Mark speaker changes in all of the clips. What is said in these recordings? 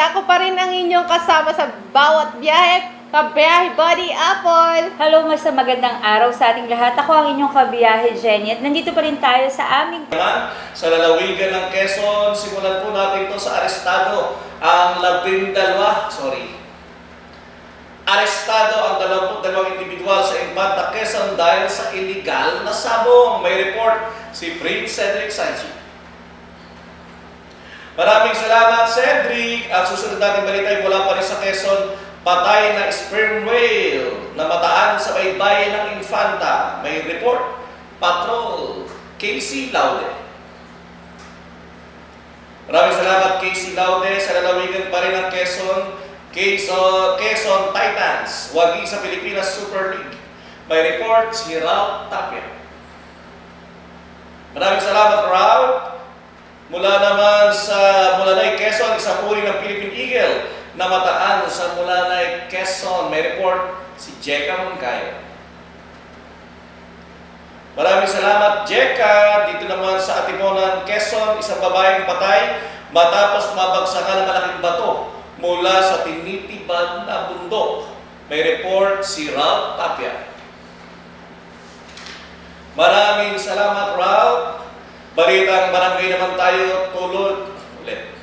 Speaker 1: Ako pa rin ang inyong kasama sa bawat biyahe. Kabiyahe Buddy Apple.
Speaker 2: Hello, mas magandang araw sa ating lahat. Ako ang inyong kabiyahe, Jenny. At nandito pa rin tayo sa aming
Speaker 3: sa lalawigan ng Quezon. Simulan po natin ito sa arestado ang labindalwa, sorry. Arestado ang 22 individual sa Infanta Quezon dahil sa illegal na sabong. May report si Prince Cedric Sanchi. Maraming salamat, Cedric. Ang susunod natin balita mula pa rin sa Quezon, patay na sperm whale na mataan sa baybayin ng Infanta. May report, Patrol, Casey Laude. Maraming salamat Casey Laude sa lalawigan pa rin ng Quezon, Quezon, Quezon Titans, wagi sa Pilipinas Super League. May report si Ralph Tapia. Maraming salamat Ralph. Mula naman sa Mulanay, Quezon, isang uri ng Philippine Eagle na mataan sa Mulanay, Quezon. May report si Jeka Moncayo. Maraming salamat, Jeka. Dito naman sa Atiponan, Quezon, isang babaeng patay matapos mabagsakan ng malaking bato mula sa tinitibag na bundok. May report si Ralph Tapia. Maraming salamat, Ralph. Balitang barangay naman tayo, tulod. Ulit.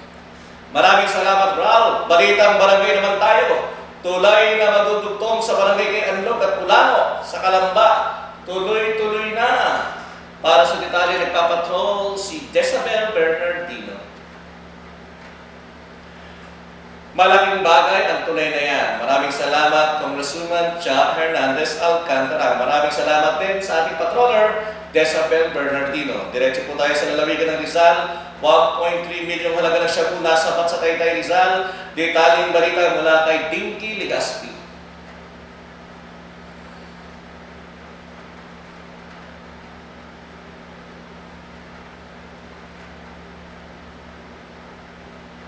Speaker 3: Maraming salamat, Ralph. Balitang barangay naman tayo. Tulay na madudugtong sa barangay kay Anlog at Ulano sa Kalamba. Tuloy-tuloy na. Para sa detalye, nagpapatrol si Jezabel Bernardino. Malaking bagay ang tunay na yan. Maraming salamat, Congresswoman Cha Hernandez Alcantara. Maraming salamat din sa ating patroller, Jezabel Bernardino. Diretso po tayo sa lalawigan ng Rizal. 1.3 milyong halaga ng shabu nasapat sa Taytay Rizal. Detaling balita mula kay Dinky Ligaspi.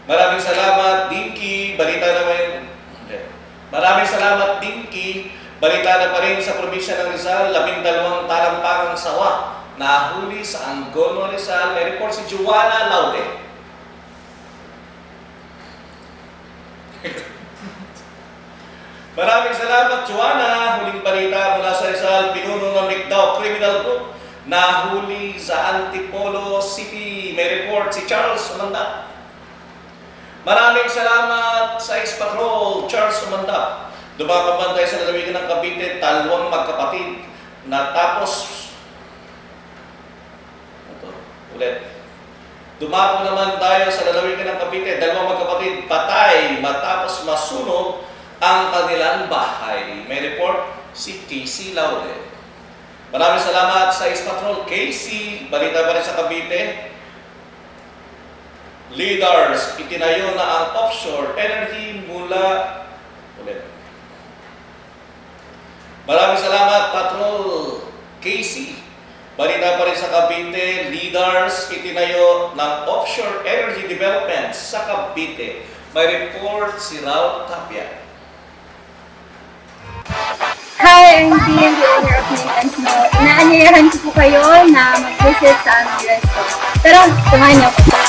Speaker 3: Maraming salamat, Dinky. Balita naman. Maraming salamat, Dinky. Balita na pa rin sa probinsya ng Rizal, labing dalawang talampakang sawa nahuli sa Angono, Rizal. May report si Juana Laude. Maraming salamat, Juana. Huling balita mula sa Rizal, pinuno ng Ligdaw Criminal Group nahuli sa Antipolo City. May report si Charles Umanda. Maraming salamat sa ex-patrol, Charles Umanda. Dumakaban tayo sa lalawigan ng Cavite, talwang magkapatid na tapos ito, ulit. Dumako naman tayo sa lalawigan ng Cavite, dalawang magkapatid patay matapos masunog ang kanilang bahay. May report si Casey Laude. Maraming salamat sa ex-patrol, Casey. Balita pa rin sa Cavite. Leaders, itinayo na ang offshore energy mula ulit. Maraming salamat, Patrol Casey. Balita pa rin sa Cavite, leaders, itinayo ng offshore energy development sa Cavite. May report si Ralph Tapia.
Speaker 4: Hi, I'm Dean, the owner of Nathan's Mall. Inaanyayahan ko po kayo na mag-visit sa aming resto. Tara, samahan niyo ako.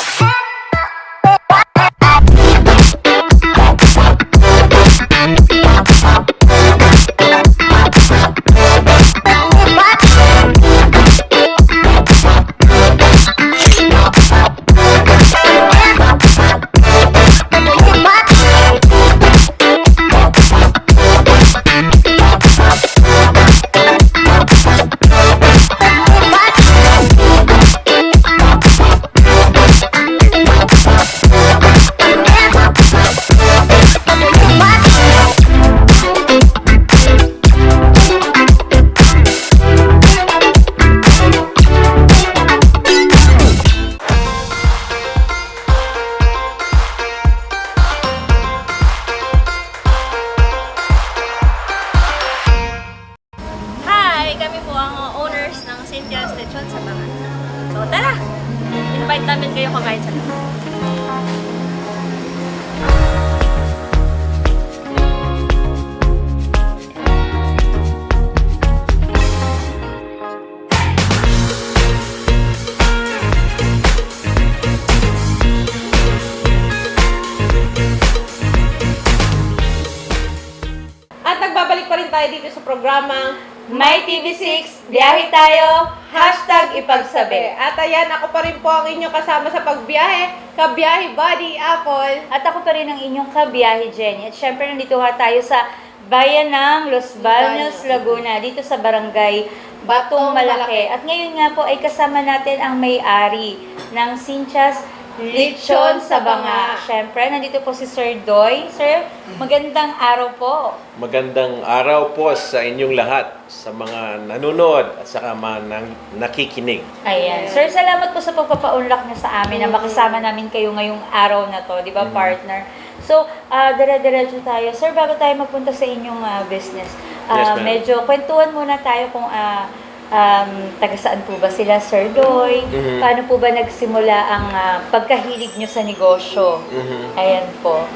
Speaker 2: TV6, biyahe tayo, hashtag ipagsabi.
Speaker 1: At ayan, ako pa rin po ang inyong kasama sa pagbiyahe, kabiyahe Buddy Apple.
Speaker 2: At ako pa rin ang inyong kabiyahe, Jenny. At syempre, nandito ha tayo sa bayan ng Los Baños, Laguna, dito sa barangay Batong Malaki. At ngayon nga po ay kasama natin ang may-ari ng Sinchas Lechon sa Banga. Syempre, nandito po si Sir Doy. Sir, magandang araw po.
Speaker 5: Magandang araw po sa inyong lahat, sa mga nanonood at sa mga nang- nakikinig.
Speaker 2: Ayan. Sir, salamat po sa pagpapaunlak niyo sa amin na makasama namin kayo ngayong araw na to, di ba, partner? So, uh, dire-diretso tayo. Sir, bago tayo magpunta sa inyong ah, business, ah,
Speaker 5: Yes, ma'am.
Speaker 2: medyo kwentuhan muna tayo kung ah, um, taga saan po ba sila, Sir Doy?
Speaker 5: Mhm.
Speaker 2: Paano po ba nagsimula ang ah, pagkahilig niyo sa negosyo?
Speaker 5: Mhm.
Speaker 2: Ayan po.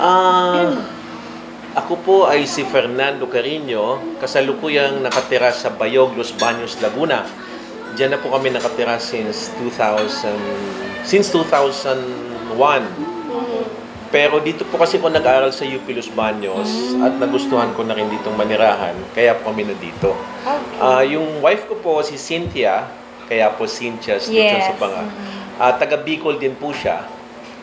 Speaker 5: Ah, ako po ay si Fernando Carino, kasalukuyang nakatira sa Bayog, Los Baños, Laguna. Diyan na po kami nakatira since 2000 since 2001. Pero dito po kasi ako nag-aral sa UP Los Baños at nagustuhan ko na rin ditong manirahan, kaya po kami na dito. Ah, yung wife ko po si Cynthia, kaya po Cynthia's dito
Speaker 2: Yes.
Speaker 5: sa Banga. Ah, taga Bicol din po siya.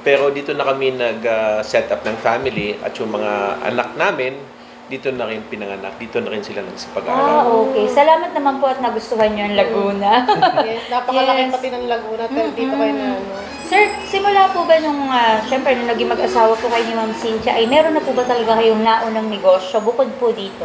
Speaker 5: Pero dito na kami nag-set up ng family at yung mga anak namin, dito na rin pinanganak. Dito na rin sila
Speaker 2: Ah,
Speaker 5: nagsipag-aral.
Speaker 2: okay. Salamat naman po at nagustuhan niyo ang Laguna.
Speaker 1: Yes, napakalaki
Speaker 2: Yes.
Speaker 1: pati ng Laguna, pero dito kayo na ano.
Speaker 2: Sir, simula po ba nung, uh, syempre, nung naging mag-asawa po kayo ni Ma'am Cynthia, ay meron na po ba talaga kayong naunang negosyo bukod po dito?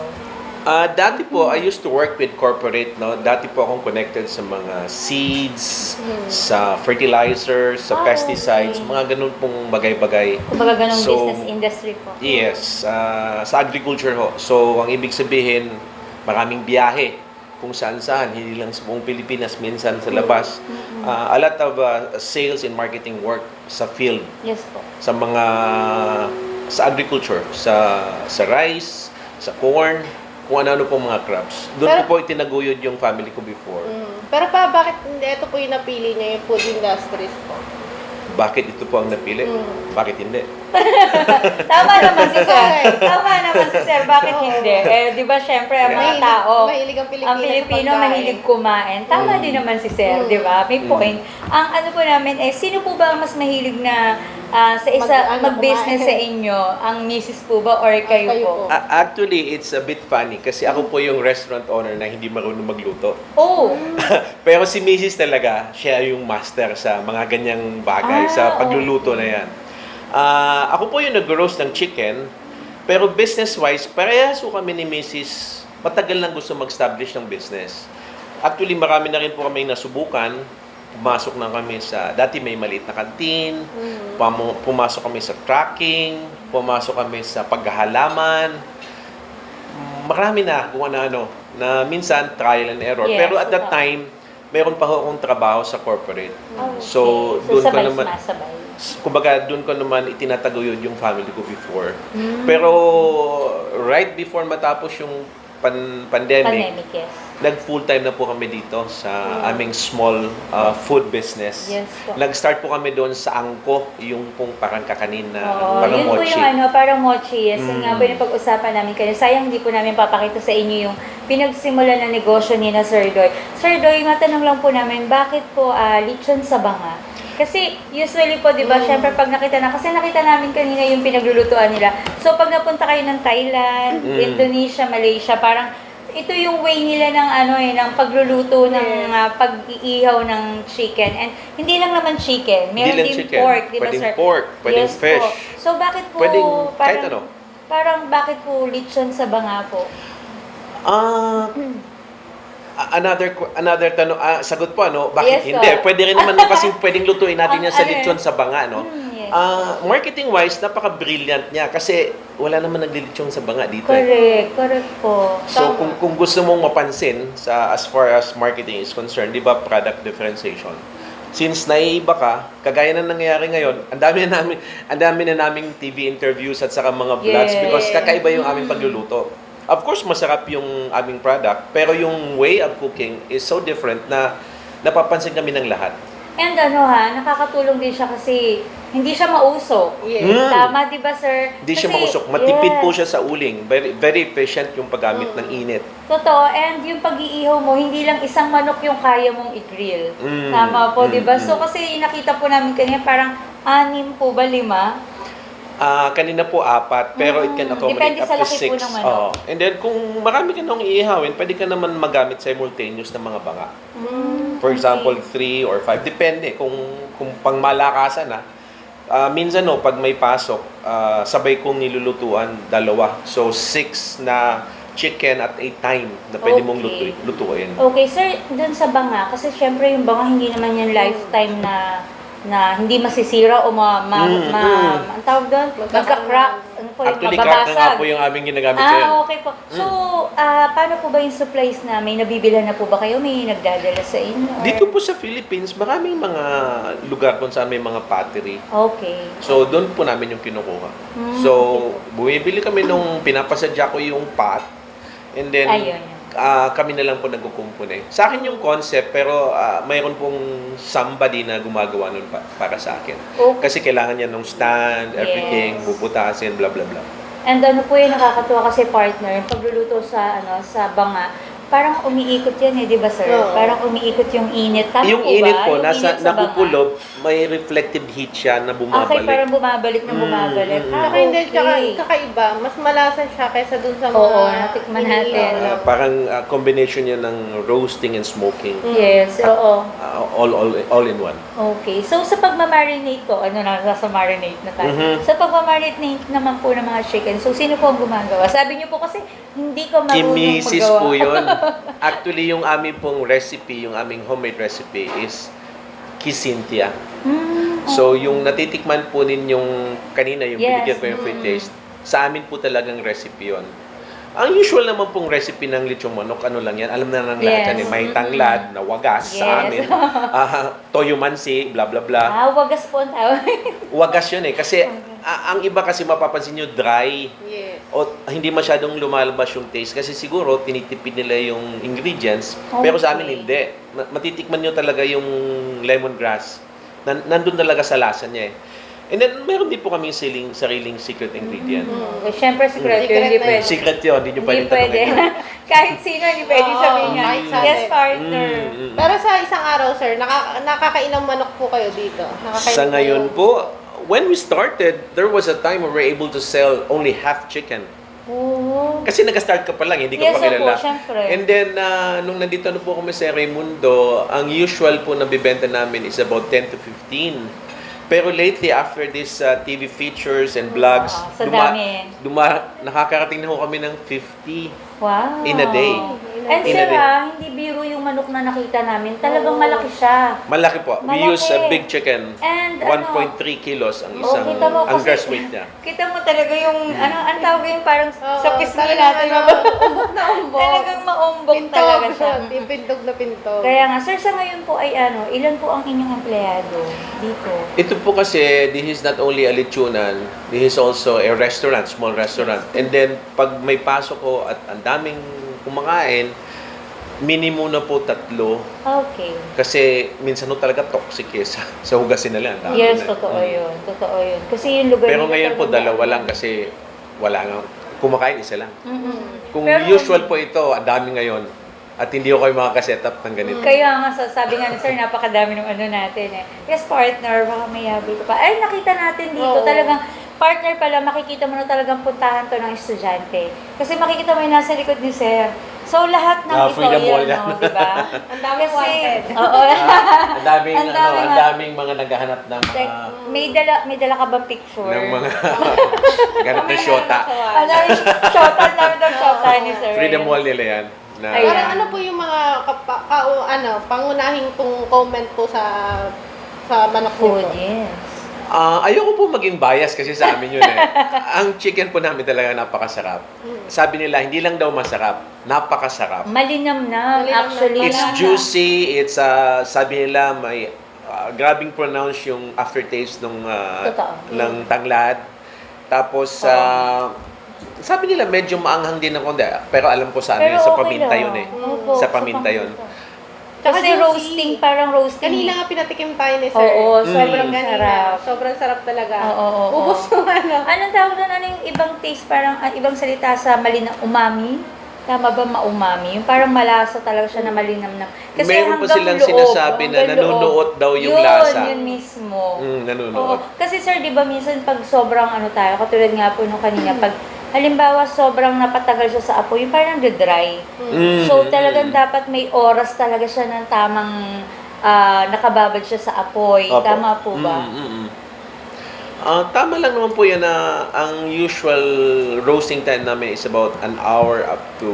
Speaker 5: Ah, dati po, I used to work with corporate, no? Dati po akong connected sa mga seeds, sa fertilizer, sa
Speaker 2: Ah,
Speaker 5: pesticides,
Speaker 2: okay.
Speaker 5: mga ganun pong bagay-bagay.
Speaker 2: Kumbaga ganong
Speaker 5: So,
Speaker 2: business industry po.
Speaker 5: Yes, ah, sa agriculture ho. So, ang ibig sabihin, maraming biyahe kung saan-saan, hindi lang sa buong Pilipinas, minsan sa labas. Ah, a lot of ah, sales and marketing work sa field,
Speaker 2: Yes po.
Speaker 5: sa mga sa agriculture, sa sa rice, sa corn, kung ano-ano pong mga crops. Doon
Speaker 1: Pero-
Speaker 5: po po itinaguyod yung family ko before.
Speaker 1: Mm. Pero pa, bakit hindi? Ito po yung napili niya, yung food industries po.
Speaker 5: Bakit ito po ang napili?
Speaker 1: Mm.
Speaker 5: Bakit hindi?
Speaker 2: Tama naman si Sir. Tama naman si Sir. Bakit hindi? Eh, di ba, syempre, ang mga
Speaker 1: Mahilig-
Speaker 2: tao,
Speaker 1: mahilig ang Pilipino
Speaker 2: ang
Speaker 1: sa
Speaker 2: Pilipino
Speaker 1: pagkain.
Speaker 2: mahilig kumain. Tama din naman si Sir,
Speaker 1: Mm.
Speaker 2: di ba? May
Speaker 5: Mm.
Speaker 2: point. Ang ano po namin, eh, sino po ba ang mas mahilig na ah, sa isa,
Speaker 1: Mag- ano,
Speaker 2: mag-business
Speaker 1: kumain?
Speaker 2: sa inyo? Ang misis po ba or kayo,
Speaker 1: kayo
Speaker 2: po?
Speaker 1: po.
Speaker 5: A- actually, it's a bit funny kasi ako po yung restaurant owner na hindi marunong magluto.
Speaker 2: Oh,
Speaker 5: Pero si Mrs. talaga, siya yung master sa mga ganyang bagay,
Speaker 2: Ah,
Speaker 5: sa pagluluto na yan. Ah, ako po yung nag-roast ng chicken, pero business-wise, parehas po kami ni Mrs. Matagal lang gusto mag-establish ng business. Actually, marami na rin po kami nasubukan. Pumasok na kami sa, dati may maliit na kantin, pamu- pumasok kami sa tracking, pumasok kami sa paghahalaman, marami na kung ano-ano na minsan trial and error.
Speaker 2: Yes,
Speaker 5: Pero at that time, meron pa ho akong trabaho sa corporate.
Speaker 2: okay.
Speaker 5: So, doon ko naman,
Speaker 2: sumasabay.
Speaker 5: Kumbaga doon ko naman itinataguyod yung family ko before.
Speaker 2: Hmm.
Speaker 5: Pero right before matapos yung pan- pandemic,
Speaker 2: Pandemic, yes.
Speaker 5: nag full time na po kami dito sa aming small uh, food business.
Speaker 2: Yes po.
Speaker 5: Nag-start po kami doon sa Angko, yung pong parang kakanin na
Speaker 2: Oo,
Speaker 5: parang
Speaker 2: yun po
Speaker 5: mochi.
Speaker 2: yung ano, parang mochi. Yes, yun
Speaker 5: Mm.
Speaker 2: nga po yung pag-usapan namin kayo. Sayang hindi po namin papakita sa inyo yung pinagsimula na negosyo ni na Sir Doy. Sir Doy, matanong lang po namin, bakit po ah, lechon sa banga? Kasi usually po, di ba,
Speaker 5: Mm.
Speaker 2: syempre pag nakita na, kasi nakita namin kanina yung pinaglulutuan nila. So pag napunta kayo ng Thailand,
Speaker 5: Mm.
Speaker 2: Indonesia, Malaysia, parang ito yung way nila ng ano eh, ng pagluluto ng ah, pag-iihaw ng chicken. And hindi lang naman chicken, meron din
Speaker 5: chicken.
Speaker 2: pork, di ba
Speaker 5: Pwedeng
Speaker 2: sir?
Speaker 5: pork, pwedeng
Speaker 2: Yes
Speaker 5: fish.
Speaker 2: Po. So bakit po
Speaker 5: Pwedeng
Speaker 2: parang,
Speaker 5: kahit ano.
Speaker 2: Parang bakit po lechon sa banga po?
Speaker 5: Ah, a- another another tanong, ah, sagot po ano, bakit
Speaker 2: Yes,
Speaker 5: hindi?
Speaker 2: sir.
Speaker 5: Pwede rin naman kasi pwedeng lutuin natin yan sa lechon sa banga, no?
Speaker 2: Mm, yes.
Speaker 5: Ah, marketing wise, napaka-brilliant niya kasi wala naman naglilechon sa banga dito. eh.
Speaker 2: Correct, correct po.
Speaker 5: So
Speaker 2: Tama.
Speaker 5: kung kung gusto mong mapansin sa as far as marketing is concerned, 'di ba, product differentiation. Since naiiba ka, kagaya na nangyayari ngayon, ang dami na namin ang dami na naming TV interviews at saka mga vlogs
Speaker 2: Yes.
Speaker 5: because kakaiba yung aming pagluluto. Of course, masarap yung aming product, pero yung way of cooking is so different na napapansin kami ng lahat.
Speaker 2: And ano ha, nakakatulong din siya kasi hindi siya mausok.
Speaker 1: Yes.
Speaker 5: Mm.
Speaker 2: Tama, di ba sir?
Speaker 5: Hindi siya mausok. Matipid po
Speaker 2: Yes.
Speaker 5: siya sa uling. Very, very efficient yung paggamit ng init.
Speaker 2: Totoo, and yung pag-iihaw mo, hindi lang isang manok yung kaya mong i-grill.
Speaker 5: Mm.
Speaker 2: Tama po,
Speaker 5: Mm,
Speaker 2: di ba?
Speaker 5: mm.
Speaker 2: So kasi nakita po namin kanina parang anim po ba, lima?
Speaker 5: Ah, kanina po apat, pero it can
Speaker 2: Mm,
Speaker 5: accommodate
Speaker 2: depende
Speaker 5: up
Speaker 2: sa
Speaker 5: to
Speaker 2: laki
Speaker 5: six.
Speaker 2: po ng.
Speaker 5: Oo. And then kung marami ka nang iihawin, pwede ka naman magamit simultaneous ng mga banga.
Speaker 2: Mm,
Speaker 5: For
Speaker 2: okay.
Speaker 5: example, three or five. Depende kung kung pang malakasan na. Ah, minsan no, pag may pasok, ah, sabay kong nilulutuan dalawa. So six na chicken at a time na pwede mong
Speaker 2: Okay.
Speaker 5: lutuin. lutuin.
Speaker 2: Okay, sir, dun sa banga, kasi syempre yung banga hindi naman yan lifetime na na hindi masisira o ma, ma,
Speaker 5: Mm,
Speaker 2: ma,
Speaker 5: mm.
Speaker 2: ang tawag doon, magka-crack, ano po yung
Speaker 5: Actually, crack na nga
Speaker 2: mababasag.
Speaker 5: po yung aming ginagamit ngayon.
Speaker 2: Ah, okay po. So, ah, paano po ba yung supplies na? May nabibilhan na po ba kayo? May nagdadala sa inyo? Or-
Speaker 5: Dito po sa Philippines, maraming mga lugar kung saan may mga pottery.
Speaker 2: Okay.
Speaker 5: So, doon po namin yung kinukuha.
Speaker 2: Hmm,
Speaker 5: So, bumibili kami nung pinapasadya ko yung pot. And then,
Speaker 2: Ayun.
Speaker 5: Ah, kami na lang po nagkukumpune. Sa akin yung concept, pero ah, mayroon pong somebody na gumagawa nun pa- para sa akin.
Speaker 2: Okay.
Speaker 5: Kasi kailangan niya ng stand, everything,
Speaker 2: Yes.
Speaker 5: bubutasin, bla bla bla.
Speaker 2: And ano po yung nakakatuwa kasi partner, pagluluto sa ano sa banga, parang umiikot yan eh, di ba sir?
Speaker 1: Oo.
Speaker 2: Parang umiikot yung init. Tama
Speaker 5: yung
Speaker 2: po
Speaker 5: init
Speaker 2: ba?
Speaker 5: po,
Speaker 2: Yung
Speaker 5: nasa
Speaker 2: init sa banga.
Speaker 5: nakukulob, may reflective heat siya na
Speaker 2: Okay,
Speaker 5: bumabalik.
Speaker 2: parang bumabalik na
Speaker 5: Mm,
Speaker 2: bumabalik.
Speaker 5: mm,
Speaker 2: Ah,
Speaker 1: Saka hindi, tsaka
Speaker 2: okay.
Speaker 1: kakaiba. Mas malasa siya kaysa dun sa mga...
Speaker 2: Oo, natikman natin.
Speaker 1: iniihaw.
Speaker 5: Ah, parang ah, combination yun ng roasting and smoking.
Speaker 2: Yes, oo.
Speaker 5: Ah, all, all, all in one.
Speaker 2: Okay. So, sa pagmamarinate po, ano na, nasa marinate na tayo.
Speaker 5: Mhm.
Speaker 2: Sa pagmamarinate naman po ng mga chicken, so sino po ang gumagawa? Sabi niyo po kasi, hindi ko marunong
Speaker 5: Kimisis
Speaker 2: magawa.
Speaker 5: po yun. Actually, yung aming pong recipe, yung aming homemade recipe is Kisintia.
Speaker 2: Mm,
Speaker 5: So, yung natitikman po ninyong kanina, yung
Speaker 2: Yes.
Speaker 5: binigyan ko yung free taste, sa amin po talagang recipe yon. Ang usual naman pong recipe ng lechong manok, ano lang yan, alam na ng lahat
Speaker 2: Yes.
Speaker 5: yan, eh, may tanglad na wagas sa
Speaker 2: Yes.
Speaker 5: amin, ah, toyo mansi, bla bla bla.
Speaker 2: ah, wagas po ang tawag.
Speaker 5: Wagas yun eh, kasi ah, ang iba kasi mapapansin nyo dry,
Speaker 1: Yes.
Speaker 5: O hindi masyadong lumalabas yung taste kasi siguro tinitipid nila yung ingredients pero sa amin
Speaker 2: Okay.
Speaker 5: hindi Ma- matitikman nyo talaga yung lemongrass Nan- nandun talaga sa lasa niya eh and then meron din po kaming siling, sariling secret ingredient
Speaker 2: Eh, Siyempre, secret,
Speaker 1: Secret
Speaker 2: hindi
Speaker 1: na
Speaker 2: pwede.
Speaker 1: yun.
Speaker 5: secret yun hindi nyo
Speaker 2: Hindi pwede.
Speaker 5: tanongin
Speaker 2: Kahit sino, hindi pwede
Speaker 1: Oo,
Speaker 2: sabihin niya. Yes, partner.
Speaker 5: Mm, mm.
Speaker 1: Pero sa isang araw, sir, nakaka nakakailang manok po kayo dito? Nakakailang
Speaker 5: sa ngayon po when we started there was a time where we were able to sell only half chicken
Speaker 2: Oo.
Speaker 5: Kasi nag-start ka pa lang, hindi ka
Speaker 2: Yes,
Speaker 5: pa kilala.
Speaker 2: syempre.
Speaker 5: And then, uh, nung nandito na po kami sa Raimundo, ang usual po na bibenta namin is about 10 to 15. Pero lately, after this uh, TV features and vlogs,
Speaker 2: Ah, sa dami.
Speaker 5: duma, nakakarating na ho kami ng 50
Speaker 2: Wow.
Speaker 5: in a day.
Speaker 2: And
Speaker 5: In a
Speaker 2: sir,
Speaker 5: day.
Speaker 2: ah, hindi biro yung manok na nakita namin. Talagang malaki siya.
Speaker 5: Malaki po. We
Speaker 2: Malaki.
Speaker 5: use a big chicken.
Speaker 2: And ano,
Speaker 5: 1.3 kilos ang
Speaker 2: Oh,
Speaker 5: isang,
Speaker 2: kita mo
Speaker 5: ang
Speaker 2: kasi-
Speaker 5: grass weight niya.
Speaker 2: Kita mo talaga yung, ano, ang tawag yung parang
Speaker 1: Oo,
Speaker 2: sa pisngi
Speaker 1: talagang
Speaker 2: natin.
Speaker 1: ano, umbok na umbok.
Speaker 2: Talagang maumbok
Speaker 1: Pintog
Speaker 2: talaga siya.
Speaker 1: siya. Pintog na pintog.
Speaker 2: Kaya nga, sir, sa ngayon po ay ano, ilan po ang inyong empleyado dito?
Speaker 5: Ito po kasi, this is not only a lechonan, this is also a restaurant, small restaurant. And then, pag may pasok ko at ang daming kumakain, minimum na po tatlo.
Speaker 2: Okay.
Speaker 5: Kasi minsan no talaga toxic eh, sa, sa hugasin nila. ang dami
Speaker 2: Yes,
Speaker 5: na.
Speaker 2: totoo
Speaker 5: Mm.
Speaker 2: yun. Totoo yun. Kasi yung lugar
Speaker 5: Pero
Speaker 2: nila
Speaker 5: ngayon po,
Speaker 2: talaga-
Speaker 5: dalawa lang kasi wala nga. Kumakain isa lang.
Speaker 2: Mm-mm.
Speaker 5: Kung
Speaker 2: Pero-
Speaker 5: usual po ito, ang dami ngayon. At hindi ko kayo makakaset up ng ganito.
Speaker 2: Kaya nga, sa- sabi nga ni sir, napakadami ng ano natin eh. Yes, partner, baka may yabi pa. Ay, nakita natin dito,
Speaker 1: Oo.
Speaker 2: talagang partner pala, makikita mo na talagang puntahan to ng estudyante. Kasi makikita mo yung nasa likod ni sir. So, lahat ng
Speaker 5: Ah,
Speaker 2: ito
Speaker 5: Freedom Wall
Speaker 2: yan,
Speaker 5: yan.
Speaker 2: no, di ba?
Speaker 1: Ang dami
Speaker 2: Kasi,
Speaker 1: wanted.
Speaker 2: oo.
Speaker 5: ang daming,
Speaker 2: Ang
Speaker 5: ano, ang daming mga naghahanap ng,
Speaker 2: Like,
Speaker 5: ah,
Speaker 2: may dala, may dala ka ba picture?
Speaker 5: ng mga ganap na shota.
Speaker 2: Ano yung shota? Ang dami daw shota ni sir.
Speaker 5: Freedom Wall nila yan. Na,
Speaker 2: Ayan.
Speaker 1: Parang ano po yung mga kapa, ka, ano, pangunahing pong comment po sa sa manok
Speaker 2: Food,
Speaker 1: nito?
Speaker 2: yes.
Speaker 5: Ah, ayoko po maging bias kasi sa amin yun eh. Ang chicken po namin talaga napakasarap. Sabi nila, hindi lang daw masarap, napakasarap.
Speaker 2: Malinam na,
Speaker 1: Malinam na.
Speaker 2: actually.
Speaker 5: It's
Speaker 1: Wala na.
Speaker 5: juicy, it's uh, sabi nila may ah, grabing pronounce yung aftertaste ng
Speaker 2: Totoo.
Speaker 5: ng tanglad. Tapos ah, sabi nila medyo maanghang din ng konti, pero alam ko sa amin
Speaker 2: Pero
Speaker 5: sa
Speaker 2: okay
Speaker 5: paminta
Speaker 2: lang.
Speaker 5: yun eh.
Speaker 2: Opo,
Speaker 5: Sa paminta yun.
Speaker 1: Tsaka
Speaker 2: Kasi roasting, parang roasting.
Speaker 1: Kanina nga pinatikim tayo ni sir.
Speaker 2: Oo,
Speaker 1: sobrang
Speaker 2: Mm.
Speaker 1: ganina.
Speaker 2: sarap.
Speaker 1: Sobrang sarap talaga.
Speaker 2: Oo, oo, oo.
Speaker 1: Ubus yung ano.
Speaker 2: Anong tawag doon? Ano yung ibang taste? Parang ah, ibang salita sa malinang umami? Tama ba maumami? Yung parang malasa talaga siya na malinam na. Kasi
Speaker 5: Meron pa
Speaker 2: hanggang
Speaker 5: silang
Speaker 2: loob,
Speaker 5: sinasabi na
Speaker 2: hanggang loob.
Speaker 5: nanunuot daw yung
Speaker 2: yun,
Speaker 5: lasa.
Speaker 2: Yun mismo.
Speaker 5: Mm,
Speaker 2: Oo.
Speaker 5: nanunuot.
Speaker 2: Kasi sir, di ba minsan pag sobrang ano tayo, katulad nga po nung kanina, pag halimbawa sobrang napatagal siya sa apoy, parang dry.
Speaker 5: Mm,
Speaker 2: So talagang dapat may oras talaga siya ng tamang ah, nakababad siya sa apoy.
Speaker 5: Opo.
Speaker 2: Tama po ba?
Speaker 5: Mm, mm, mm. Ah, tama lang naman po yan na ang usual roasting time namin is about an hour up to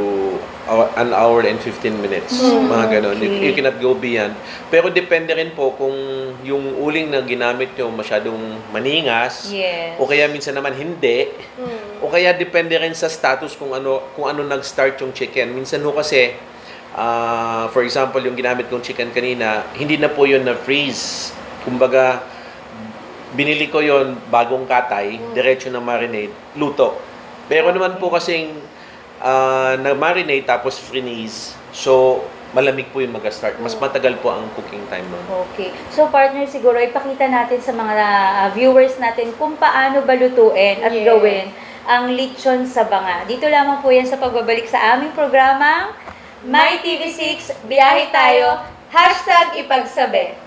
Speaker 5: hour- an hour and 15 minutes. mga ganon. You,
Speaker 2: okay.
Speaker 5: you cannot go beyond. Pero depende rin po kung yung uling na ginamit nyo masyadong maningas
Speaker 2: Yes.
Speaker 5: o kaya minsan naman hindi.
Speaker 1: Mm.
Speaker 5: O kaya depende rin sa status kung ano kung ano nag-start yung chicken. Minsan ho kasi ah, for example, yung ginamit kong chicken kanina, hindi na po yun na freeze. Kumbaga binili ko yon bagong katay, diretso na marinade, luto. Pero naman po kasing ah, na-marinate tapos freeze. So malamig po yung mag-start. Mas matagal po ang cooking time nun.
Speaker 2: Okay. So partner, siguro ipakita natin sa mga ah, viewers natin kung paano balutuin at
Speaker 1: Yes.
Speaker 2: gawin ang lechon sa banga. Dito lamang po yan sa pagbabalik sa aming programang My TV6, biyahe tayo, hashtag ipagsabi.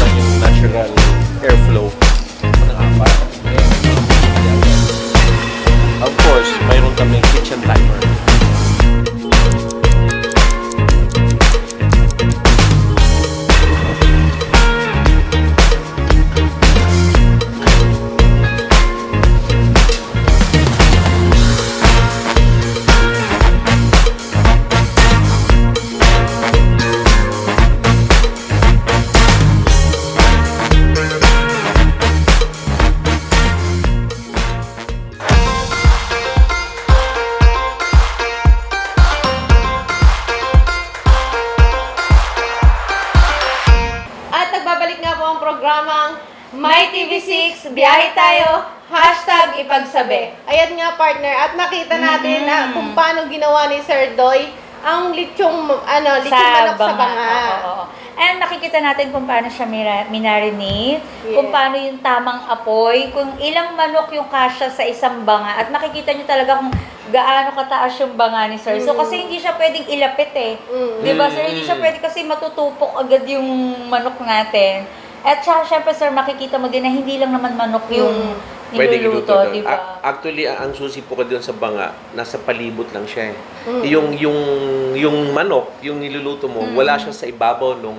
Speaker 5: Lang yung natural airflow ng apat. Of course, mayroon kaming kitchen timer.
Speaker 2: My TV6, biyahe tayo, hashtag ipagsabi.
Speaker 1: Ayan nga partner, at nakita natin na
Speaker 2: Mm.
Speaker 1: kung paano ginawa ni Sir Doy ang lichong, ano, lichong manok sa banga.
Speaker 2: Oo, oo. And nakikita natin kung paano siya mira- minarinate, kung
Speaker 1: Yes.
Speaker 2: paano yung tamang apoy, kung ilang manok yung kasya sa isang banga. At makikita nyo talaga kung gaano kataas yung banga ni Sir. So kasi hindi siya pwedeng ilapit eh.
Speaker 1: Mm.
Speaker 2: Di ba sir? Hindi siya pwede kasi matutupok agad yung manok natin. At saka syempre sir, makikita mo din na hindi lang naman manok yung
Speaker 5: Pwede
Speaker 2: niluluto, di ba?
Speaker 5: Actually, ang susi po ko doon sa banga, nasa palibot lang siya eh.
Speaker 1: Mm.
Speaker 5: Yung, yung, yung manok, yung niluluto mo,
Speaker 2: Mm.
Speaker 5: wala siya sa ibabaw nung,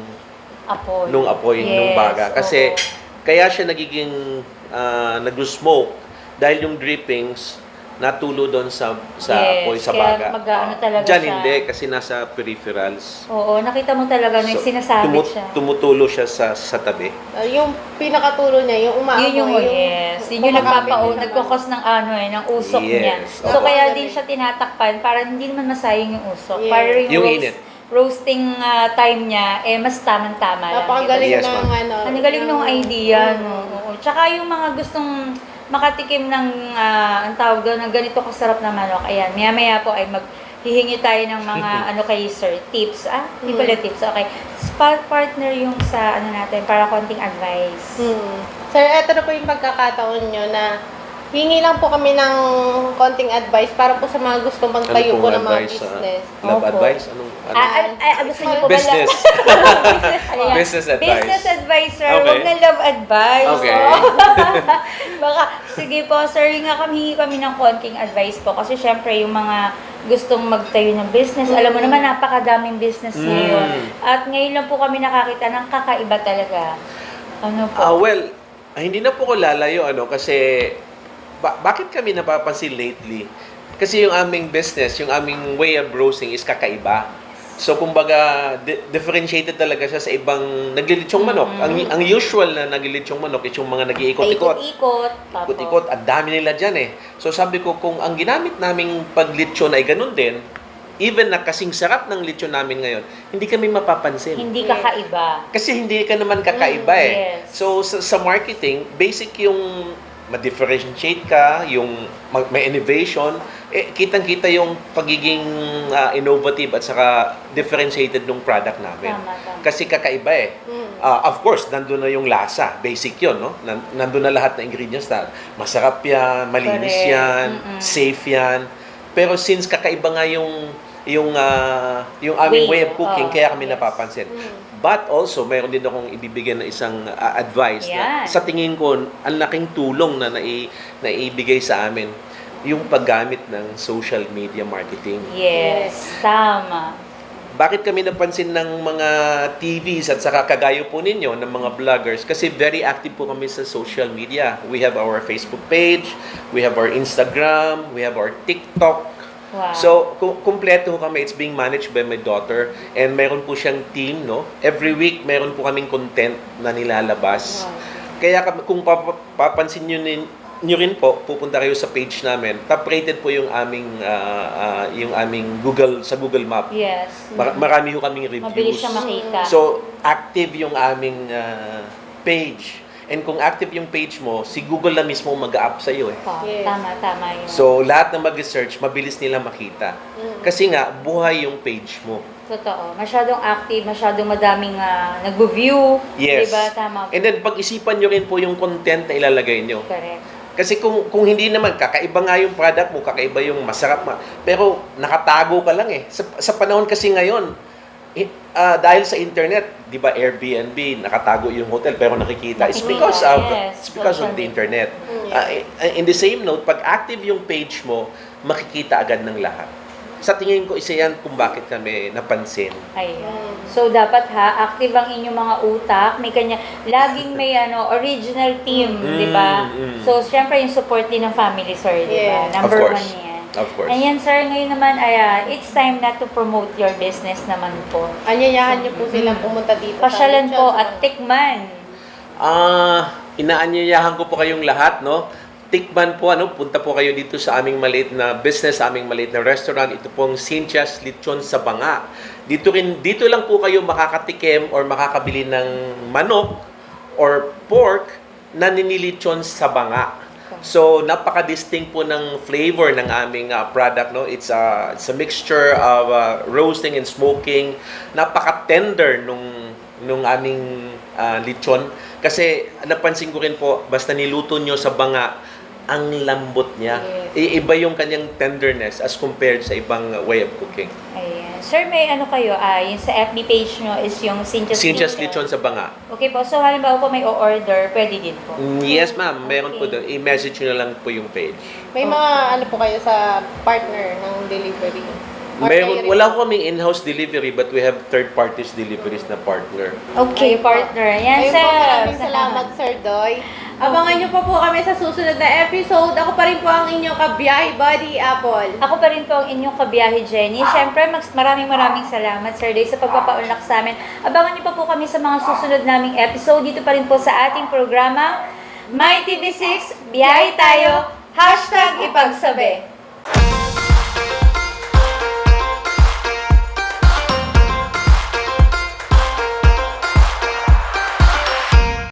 Speaker 2: Apoy.
Speaker 5: nung apoy, nung
Speaker 2: Yes,
Speaker 5: baga. Kasi,
Speaker 2: oo.
Speaker 5: kaya siya nagiging uh, nag-smoke dahil yung drippings natulo doon sa sa
Speaker 2: Yes,
Speaker 5: apoy sa
Speaker 2: kaya
Speaker 5: baga.
Speaker 2: mag-aano
Speaker 5: Ah.
Speaker 2: talaga
Speaker 5: Diyan
Speaker 2: siya.
Speaker 5: hindi kasi nasa peripherals.
Speaker 2: Oo, nakita mo talaga may
Speaker 5: So,
Speaker 2: sinasabit
Speaker 5: tumu-
Speaker 2: siya.
Speaker 5: Tumutulo siya sa sa tabi.
Speaker 1: Uh, yung pinakatulo niya, yung umaamoy.
Speaker 2: Yun yung, yes. Yun yung nagpapao, nagkakos ng ano eh, ng usok
Speaker 5: Yes.
Speaker 2: niya. So,
Speaker 5: Opo.
Speaker 2: kaya din siya tinatakpan para hindi naman masayang yung usok.
Speaker 1: Yes.
Speaker 2: Para yung,
Speaker 5: Yung
Speaker 2: roast-
Speaker 5: init.
Speaker 2: roasting ah, time niya, eh, mas tamang-tama lang.
Speaker 1: Napakagaling
Speaker 5: Yes,
Speaker 1: ng ano.
Speaker 2: Ang galing nung
Speaker 1: ng-
Speaker 2: idea,
Speaker 1: Mm.
Speaker 2: no? Oo. Tsaka yung mga gustong makatikim ng, ah, ang tawag doon, ng ganito kasarap na manok. Ayan, maya-maya po ay maghihingi tayo ng mga, ano kay sir, tips. Ah, hindi pala tips. Okay. Spot partner yung sa, ano natin, para konting advice.
Speaker 1: Hmm. Sir, eto na po yung pagkakataon nyo na hingi lang po kami ng konting advice para po sa mga gusto magtayo
Speaker 5: Ano
Speaker 1: po ng mga
Speaker 5: advice? ah?
Speaker 1: business.
Speaker 5: love
Speaker 2: Opo.
Speaker 5: advice? Anong, ano?
Speaker 2: Ah, ah, ah, gusto niyo po ba
Speaker 5: Business.
Speaker 2: Ayan.
Speaker 5: Business advice.
Speaker 2: Business advisor,
Speaker 5: Okay.
Speaker 2: wag na love advice.
Speaker 5: Okay.
Speaker 2: Baka, sige po, sir, nga kami, hingi kami ng konting advice po. Kasi syempre, yung mga gustong magtayo ng business, alam mo
Speaker 1: Mm.
Speaker 2: naman, napakadaming business
Speaker 5: Mm.
Speaker 2: ngayon. At ngayon lang po kami nakakita ng kakaiba talaga. Ano po?
Speaker 5: Ah, well, ah, hindi na po ko lalayo ano kasi ba- bakit kami napapansin lately? Kasi yung aming business, yung aming way of browsing is kakaiba. So kumbaga di- differentiated talaga siya sa ibang naglilitsong manok. Ang ang usual na naglilitsong manok is yung mga nag-iikot-ikot.
Speaker 2: Ikot-ikot.
Speaker 5: Ikot-ikot, ang dami nila dyan eh. So sabi ko, kung ang ginamit naming paglitsyon ay ganun din, even na kasing sarap ng litsyon namin ngayon, hindi kami mapapansin.
Speaker 2: Hindi kakaiba.
Speaker 5: Kasi hindi ka naman kakaiba
Speaker 2: Mm,
Speaker 5: eh.
Speaker 2: yes.
Speaker 5: So sa, sa marketing, basic yung ma-differentiate ka, yung mag- may innovation, eh, kitang-kita yung pagiging ah, innovative at saka differentiated ng product namin.
Speaker 2: Tama, tama.
Speaker 5: Kasi kakaiba eh. Ah, of course, nandun na yung lasa. Basic yun, no? Nan- Nandun na lahat ng ingredients na masarap yan, malinis
Speaker 2: Correct.
Speaker 5: yan,
Speaker 2: Mm-mm.
Speaker 5: safe yan. Pero since kakaiba nga yung yung ah, yung aming way,
Speaker 2: Way,
Speaker 5: of cooking,
Speaker 2: oh,
Speaker 5: kaya kami
Speaker 2: yes.
Speaker 5: napapansin. But also, mayroon din akong ibibigay na isang ah, advice na
Speaker 2: Yan.
Speaker 5: sa tingin ko, ang laking tulong na nai, naibigay sa amin yung paggamit ng social media marketing.
Speaker 2: Yes. Tama.
Speaker 5: Bakit kami napansin ng mga TVs at saka kagayo po ninyo ng mga vloggers? Kasi very active po kami sa social media. We have our Facebook page, we have our Instagram, we have our TikTok.
Speaker 2: Wow.
Speaker 5: So, ku- kumpleto kami. It's being managed by my daughter. And meron po siyang team, no? Every week, meron po kaming content na nilalabas. Kaya kami- kung pap- papansin nyo, nin, nyo rin po, pupunta kayo sa page namin. Top rated po yung aming ah, ah, yung aming Google sa Google Map.
Speaker 2: yes.
Speaker 5: Mar- marami ho kaming reviews.
Speaker 2: Mabilis siya makita.
Speaker 5: So, active yung aming ah, page. And kung active yung page mo, si Google na mismo mag-up sa iyo eh.
Speaker 1: Yes.
Speaker 2: Tama, tama yun.
Speaker 5: So, lahat na mag-search, mabilis nila makita. Kasi nga, buhay yung page mo.
Speaker 2: Totoo. Masyadong active, masyadong madaming ah, nagbo-view.
Speaker 5: Yes.
Speaker 2: Diba? Tama.
Speaker 5: And then, pag-isipan nyo rin po yung content na ilalagay nyo.
Speaker 2: Correct.
Speaker 5: Kasi kung kung hindi naman, kakaiba nga yung product mo, kakaiba yung masarap ma. Pero nakatago ka lang eh. Sa, sa panahon kasi ngayon, eh, ah, dahil sa internet, di ba Airbnb, nakatago yung hotel pero nakikita. It's because of,
Speaker 2: yes.
Speaker 5: it's because of the internet. Ah, eh, in the same note, pag active yung page mo, makikita agad ng lahat. Sa tingin ko, isa yan kung bakit kami napansin.
Speaker 2: Ayun. So, dapat ha, active ang inyong mga utak. May kanya, laging may ano, original team,
Speaker 5: Mm,
Speaker 2: di ba?
Speaker 5: mm.
Speaker 2: So, syempre yung support din ng family, sir, di ba?
Speaker 1: Yes.
Speaker 2: Number
Speaker 5: Of course.
Speaker 2: one yan.
Speaker 5: Of course.
Speaker 2: Ayan, sir, ngayon naman, ay, ah, it's time na to promote your business naman po.
Speaker 1: Anyayahan niyo po silang pumunta dito.
Speaker 2: Pasyalan po at tikman.
Speaker 5: Ah, inaanyayahan ko po kayong lahat, no? Tikman po, ano, punta po kayo dito sa aming maliit na business, sa aming maliit na restaurant. Ito pong Cynthia's Lechon sa Banga. Dito, rin, dito lang po kayo makakatikim or makakabili ng manok or pork na ninilitsyon sa Banga. So, napaka-distinct po ng flavor ng aming ah, product, no? It's a, it's a mixture of ah, roasting and smoking. Napaka-tender nung nung aming ah, lechon kasi napansin ko rin po basta niluto nyo sa banga ang lambot niya. I- Iba yung kanyang tenderness as compared sa ibang way of cooking.
Speaker 2: Ayan. Sir, may ano kayo, ah, yung sa FB page nyo is yung Cinchas
Speaker 5: Sinchas lechon sa banga.
Speaker 2: Okay po, so halimbawa po may o-order, pwede din po.
Speaker 5: Mm, Yes, ma'am. Meron po doon. I-message nyo na lang po yung page.
Speaker 1: May mga ano po kayo sa partner ng delivery.
Speaker 5: Meron, wala ko kaming in-house delivery but we have third parties deliveries na partner.
Speaker 2: Okay, partner. Yan,
Speaker 1: Ayun
Speaker 2: sir.
Speaker 1: po, maraming salamat, Sir Doy. Abangan niyo pa po kami sa susunod na episode. Ako pa rin po ang inyong kabiyahe buddy, Apple.
Speaker 2: Ako pa rin po ang inyong kabiyahe, Jenny. Siyempre, mas maraming maraming salamat, Sir Day, sa pagpapaunlak sa amin. Abangan niyo pa po kami sa mga susunod naming episode dito pa rin po sa ating programa, My TV6, biyahe tayo, hashtag ipagsabi.